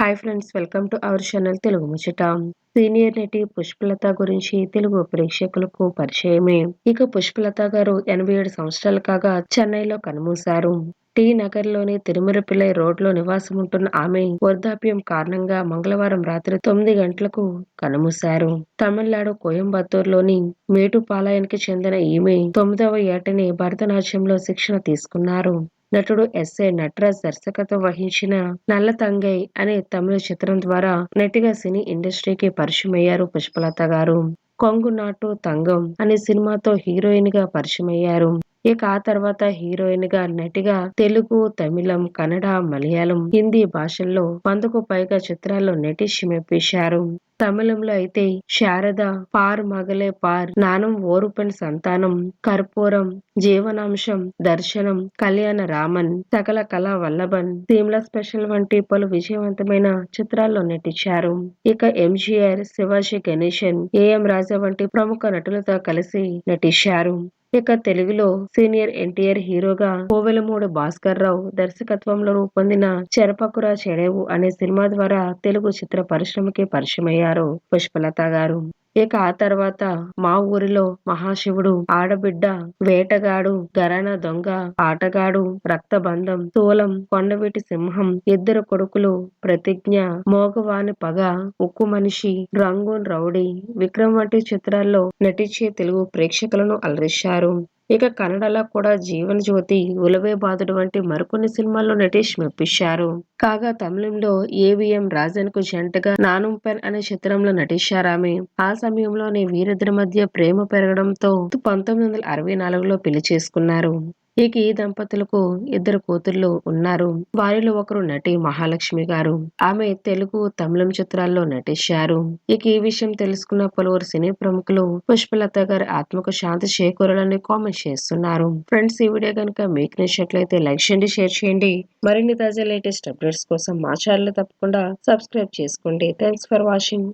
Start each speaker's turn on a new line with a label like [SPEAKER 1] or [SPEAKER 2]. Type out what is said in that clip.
[SPEAKER 1] Hi friends welcome to our channel Telugu Muchata senior నటి పుష్పలత గురించి తెలుగు ప్రేక్షకులకు పరిచయమే ఇక పుష్పలత గారు ఎనభై ఏడు సంవత్సరాలు కాగా చెన్నైలో కనుమూశారు. టీ నగర్లోని తిరుమలపిల్లై రోడ్లో నివాసం ఉంటున్న ఆమె వృద్ధాప్యం కారణంగా మంగళవారం రాత్రి తొమ్మిది గంటలకు కనుమూశారు. తమిళనాడు కోయంబత్తూరులోని మేటుపాలయానికి చెందిన ఈమె తొమ్మిదవ ఏటని భరతనాట్యంలో శిక్షణ తీసుకున్నారు. నటుడు ఎస్ఏ నటరాజ్ దర్శకత్వం వహించిన నల్ల తంగై అనే తమిళ చిత్రం ద్వారా నటిగా సినీ ఇండస్ట్రీకి పరిచయం అయ్యారు పుష్పలత గారు. కొంగు నాటు తంగం అనే సినిమాతో హీరోయిన్గా పరిచయం అయ్యారు ఇక ఆ తర్వాత హీరోయిన్గా నటిగా తెలుగు తమిళం కన్నడ మలయాళం హిందీ భాషల్లో వందకు పైగా చిత్రాల్లో నటించి మెప్పించారు. తమిళంలో అయితే శారద పార్ మగలే పార్ నానం ఓరుపెన్ సంతానం కర్పూరం జీవనాంశం దర్శనం కళ్యాణ రామన్ సకల కళా వల్లభన్ సీమ్ల స్పెషల్ వంటి పలు విజయవంతమైన చిత్రాల్లో నటించారు. ఇక ఎంజీఆర్ శివాజీ గణేశన్ ఏఎం రాజా వంటి ప్రముఖ నటులతో కలిసి నటించారు. ఇక తెలుగులో సీనియర్ ఎన్టీఆర్ హీరోగా కోవెలమూడు భాస్కర్ రావు దర్శకత్వంలో రూపొందిన చెరపకురా చెడేవు అనే సినిమా ద్వారా తెలుగు చిత్ర పరిశ్రమకి పరిచయమయ్యారు పుష్పలత గారు. ఇక ఆ తర్వాత మా ఊరిలో మహాశివుడు ఆడబిడ్డ వేటగాడు గరణ దొంగ ఆటగాడు రక్తబంధం తూలం కొండవీటి సింహం ఇద్దరు కొడుకులు ప్రతిజ్ఞ మోగవాని పగ ఉక్కు మనిషి రంగూన్ రౌడీ విక్రమ్ వంటి చిత్రాల్లో నటించే తెలుగు ప్రేక్షకులను అలరిశారు. ఇక కన్నడలో కూడా జీవన జ్యోతి ఉలవే బాధుడు వంటి మరికొన్ని సినిమాల్లో నటేష్ మెప్పించారు కాగా తమిళంలో ఏవిఎం రాజన్కు జంటగా నానుంపెన్ అనే చిత్రంలో నటించారామె. ఆ సమయంలోనే వీరిద్దరి మధ్య ప్రేమ పెరగడంతో పంతొమ్మిది వందల అరవై నాలుగులో పెళ్ళి చేసుకున్నారు. ఈ దంపతులకు ఇద్దరు కూతుర్లు ఉన్నారు. వారిలో ఒకరు నటి మహాలక్ష్మి గారు. ఆమె తెలుగు తమిళం చిత్రాల్లో నటించారు. ఇక ఈ విషయం తెలుసుకున్న పలువురు సినీ ప్రముఖులు పుష్పలత గారి ఆత్మకు శాంతి చేకూరాలని కామెంట్ చేస్తున్నారు. ఫ్రెండ్స్ ఈ వీడియో కనుక మీకు నచ్చినట్లయితే లైక్ చేయండి షేర్ చేయండి. మరిన్ని తాజా లేటెస్ట్ అప్డేట్స్ కోసం మా ఛానల్ తప్పకుండా సబ్స్క్రైబ్ చేసుకోండి. Thanks for watching.